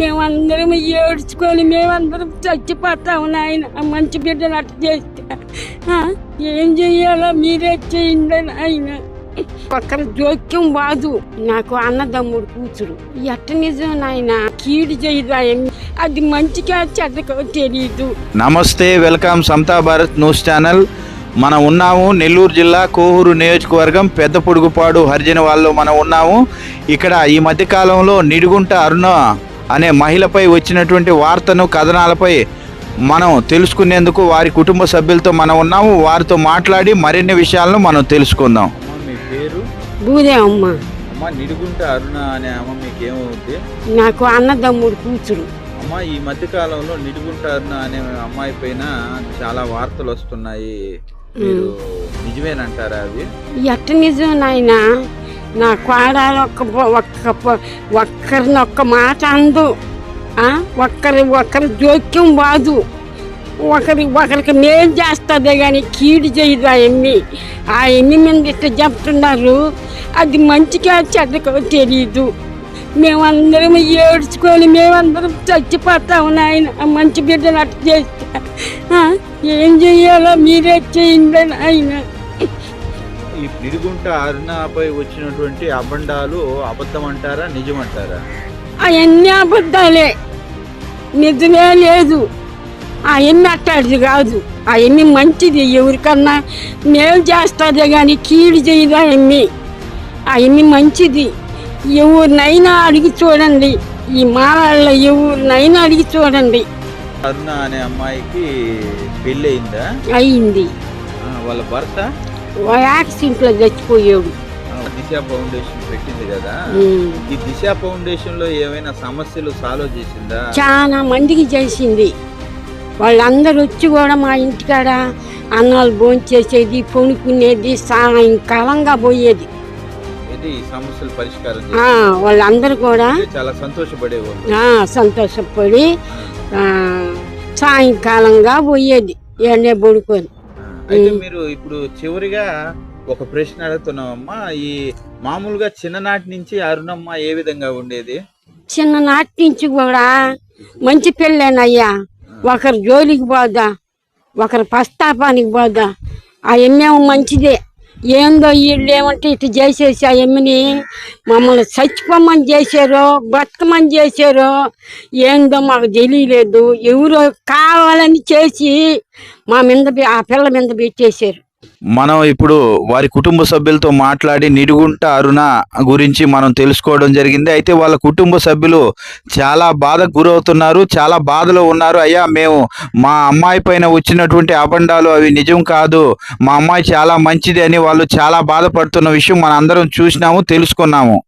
మేమందరం ఏడ్చుకొని మేమందరం చచ్చిపోతాము నాయన. మంచి బిడ్డను అట్ట చేస్తే ఏం చెయ్యాలో మీరే చేయండి నాయన. ఒక్కరి జోక్యం బాదు. నాకు అన్నదమ్ముడు కూతురు. ఎట్ట నిజం నాయన? కీడు చేయదాయం అది మంచిగా చెడ్డకో తెలియదు నమస్తే welcome Samata Bharat news channel. మనం ఉన్నాము నెల్లూరు జిల్లా కోహూరు నియోజకవర్గం పెద్ద పొడుగుపాడు హరిజన వాళ్ళు మనం ఉన్నాము. ఇక్కడ ఈ మధ్య కాలంలో నిడుగుంట అరుణ అనే మహిళపై వచ్చినటువంటి వార్తను కథనాలపై మనం తెలుసుకునేందుకు వారి కుటుంబ సభ్యులతో మనం ఉన్నాము. వారితో మాట్లాడి మరిన్ని విషయాలను మనం తెలుసుకుందాం. మీ పేరు? బూదే అమ్మ. అమ్మ నిడుగుంట అరుణ అనే అమ్మ మీకు ఏమవుద్ది? నాకు అన్నదమ్ముడు కూతురు. అమ్మ ఈ మధ్య కాలంలో నిడుగుంటారు అనే అమ్మాయి పైన చాలా వార్తలు వస్తున్నాయి. మీరు నిజమేనంటారా అవి? ఎట్ట నిజం నాయన? నా కోడలు ఒక్క ఒక్క ఒక్కరిని ఒక్క మాట అందు. ఒక్కరి ఒక్కరి జోక్యం వాదు. ఒకరి ఒకరికి మేలు చేస్తుంది కానీ కీడు చేయదు ఆ ఎమ్మి ఆ ఎమ్మి మీద ఇట్లా చెప్తున్నారు? అది మంచిగా చెడ్డకో తెలియదు మేమందరం ఏడ్చుకొని మేమందరం చచ్చిపోతాము నాయన. మంచి బిడ్డను అట్టు చేస్తే ఏం చెయ్యాలో మీరే చేయండి నాయన. ఈ నిడుగుంట అరుణపై వచ్చినటువంటి అబండాలు అబద్ధం అంటారా నిజం అంటారా అవన్నీ అబద్ధాలే. నిజమే లేదు. అవన్నీ అట్టాడిది కాదు. అవన్నీ మంచిది ఎవరికన్నా మేలు చేస్తుంది కానీ కీడు చేయదు అవన్నీ అవన్నీ మంచిది. ఎవరినైనా అడిగి చూడండి. ఈ మాలాళ్ళ ఎవరినైనా అడిగి చూడండి. అరుణ అనే అమ్మాయికి పెళ్ళి అయిందా. అయింది వాళ్ళ భర్త? యాక్సిడెంట్లో చచ్చిపోయాడు. దిశ ఫౌండేషన్ పెట్టింది కదా. ఈ దిశ ఫౌండేషన్లో ఏమైనా సమస్యలు సాల్వ్ చేసిందా? చాలా మందికి చేసింది. వాళ్ళందరూ వచ్చి కూడా మా ఇంటికాడ అన్నాలు భోంచేసేది కొనుక్కునేది సాయంకాలంగా పోయేది. సమస్యలు పరిష్కారం వాళ్ళందరూ కూడా చాలా సంతోషపడేవాళ్ళు. సంతోషపడి సాయంకాలంగా పోయేది. ఎండే పడుకొని. అయితే మీరు ఇప్పుడు చివరిగా ఒక ప్రశ్న అడుగుతున్నామమ్మా. ఈ మామూలుగా చిన్ననాటి నుంచి అరుణమ్మ ఏ విధంగా ఉండేది? చిన్ననాటి నుంచి కూడా మంచి పిల్లేనయ్యా ఒకరి జోలికి పోదా ఒకరి పస్తాపానికి పోదా ఆ ఎమ్మేమో మంచిదే. ఏందో వీళ్ళు ఏమంటే ఇటు చేసేసి ఆ ఎమ్మిని మమ్మల్ని చచ్చిపోమని చేశారో బతకమని చేశారో ఏందో మాకు తెలియలేదు. ఎవరో కావాలని చేసి మా మీద ఆ పిల్ల మీద పెట్టేశారు. మనం ఇప్పుడు వారి కుటుంబ సభ్యులతో మాట్లాడి నిడుగుంట అరుణ గురించి మనం తెలుసుకోవడం జరిగింది. అయితే వాళ్ళ కుటుంబ సభ్యులు చాలా బాధకు గురవుతున్నారు చాలా బాధలో ఉన్నారు. అయ్యా మేము మా అమ్మాయి పైన వచ్చినటువంటి అబండాలు అవి నిజం కాదు. మా అమ్మాయి చాలా మంచిది అని వాళ్ళు చాలా బాధపడుతున్న విషయం మన అందరం చూసినాము తెలుసుకున్నాము.